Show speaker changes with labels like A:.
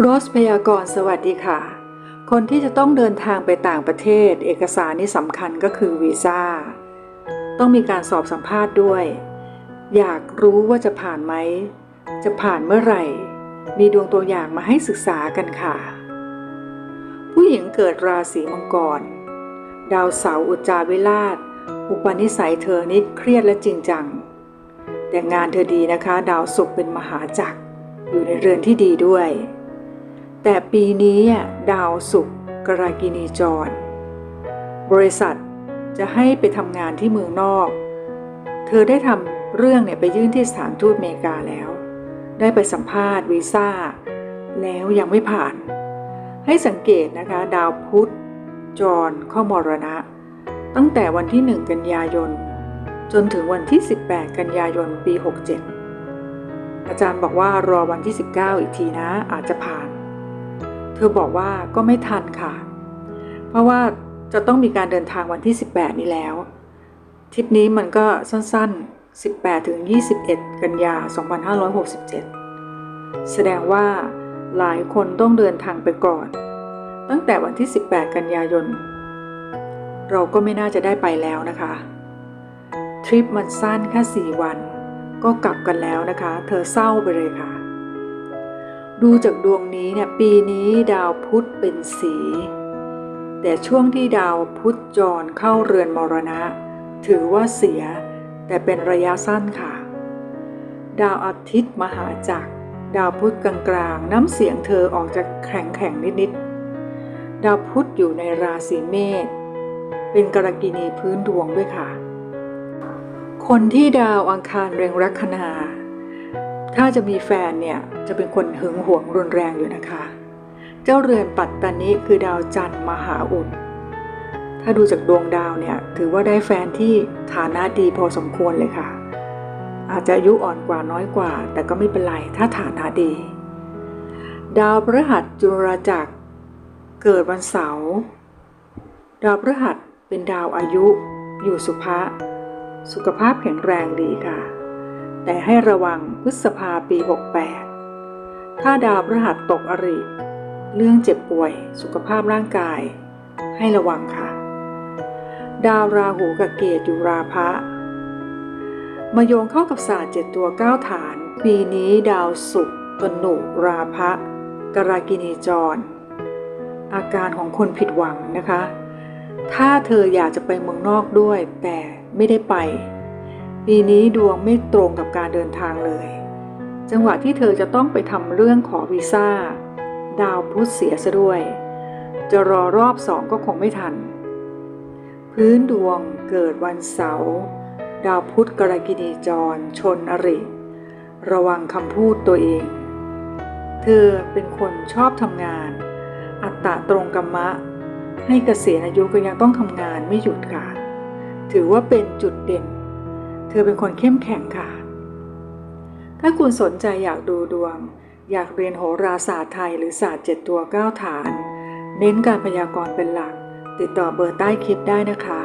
A: โรสพยากรณ์สวัสดีค่ะ คนที่จะต้องเดินทางไปต่างประเทศ เอกสารนี่สำคัญก็คือวีซ่า ต้องมีการสอบสัมภาษณ์ด้วย อยากรู้ว่าจะผ่านไหม จะผ่านเมื่อไหร่ มีดวงตัวอย่างมาให้ศึกษากันค่ะ ผู้หญิงเกิดราศีมังกร ดาวเสาอุจจาวิราช อุปนิสัยเธอนิดเครียดและจริงจัง แต่งานเธอดีนะคะ ดาวศุกร์เป็นมหาจักรอยู่ในเรือนที่ดีด้วย แต่ปีนี้ดาวศุกร์กรากินีจร บริษัทจะให้ไปทำงานที่เมืองนอก เธอได้ทำเรื่องเนี่ยไปยื่นที่สถานทูตอเมริกาแล้ว ได้ไปสัมภาษณ์วีซ่า แล้วยังไม่ผ่าน ให้สังเกตนะคะ ดาวพุธจรข้ามรณะ ตั้งแต่วันที่ 1 กันยายน จนถึงวันที่ 18 กันยายนปี 67 อาจารย์บอกว่ารอวันที่ 19 อีกทีนะอาจจะผ่าน ธอบอกว่าก็ไม่ทันค่ะ เพราะว่าจะต้องมีการเดินทางวันที่ 18 นี้แล้ว ทริปนี้มันก็สั้นๆ 18 ถึง 21 กันยา 2567 แสดงว่าหลายคนต้องเดินทางไปก่อน ตั้งแต่วันที่ 18 กันยายน เราก็ไม่น่าจะได้ไปแล้วนะคะ ทริปมันสั้นแค่ 4 วัน ก็กลับกันแล้วนะคะ เธอเศร้าไปเลยค่ะ ดูจากดวงนี้เนี่ยปีนี้ดาวพุธเป็นสี แต่ช่วงที่ดาวพุธจรเข้าเรือนมรณะ ถือว่าเสีย แต่เป็นระยะสั้นค่ะ ดาวอาทิตย์มหาจักร ดาวพุธกลางๆ น้ำเสียงเธอออกจะแข็งแข็งๆนิดๆ ดาวพุธอยู่ในราศีเมษเป็นกรกินีพื้นดวงด้วยค่ะ คนที่ดาวอังคารเร็งลัคนา ถ้าจะมีแฟนเนี่ยจะเป็นคนหึงหวงรุนแรงอยู่นะคะ เจ้าเรือนปัตตานิคือดาวจันทร์มหาอุดถ้าดูจากดวงดาวเนี่ยถือว่าได้แฟนที่ฐานะดีพอสมควรเลยค่ะ อาจจะอายุอ่อนกว่าน้อยกว่า แต่ก็ไม่เป็นไรถ้าฐานะดี ดาวพฤหัสจุลจักรเกิดวันเสาร์ดาวพฤหัสเป็นดาวอายุ อยู่สุภะสุขภาพแข็งแรงดีค่ะ แต่ให้ระวังพฤษภาปี 68 ถ้าดาวพฤหัสตกอริ เรื่องเจ็บป่วยสุขภาพร่างกาย ให้ระวังค่ะ ดาวราหูกับเกตอยู่ราพะ มาโยงเข้ากับศาสตร์เจ็ดตัวเก้าฐาน ปีนี้ดาวศุกร์ตนุราพะกรากินีจร อาการของคนผิดหวังนะคะ ถ้าเธออยากจะไปเมืองนอกด้วยแต่ไม่ได้ไป ปีนี้ดวงไม่ตรงกับการเดินทางเลย จังหวะที่เธอจะต้องไปทำเรื่องขอวีซ่า ดาวพุธเสียซะด้วย จะรอรอบสองก็คงไม่ทัน พื้นดวงเกิดวันเสาร์ดาวพุธกรกินีจร ชนอริ ระวังคำพูดตัวเอง เธอเป็นคนชอบทำงาน อัตตะตรงกรรมะ ให้เกษียณอายุก็ยังต้องทำงานไม่หยุดค่ะ ถือว่าเป็นจุดเด่น เธอเป็นคนเข้มแข็งค่ะ ถ้าคุณสนใจอยากดูดวง อยากเรียนโหราศาสตร์ไทยหรือศาสตร์เจ็ดตัวเก้าฐาน เน้นการพยากรณ์เป็นหลัก ติดต่อเบอร์ใต้คลิปได้นะคะ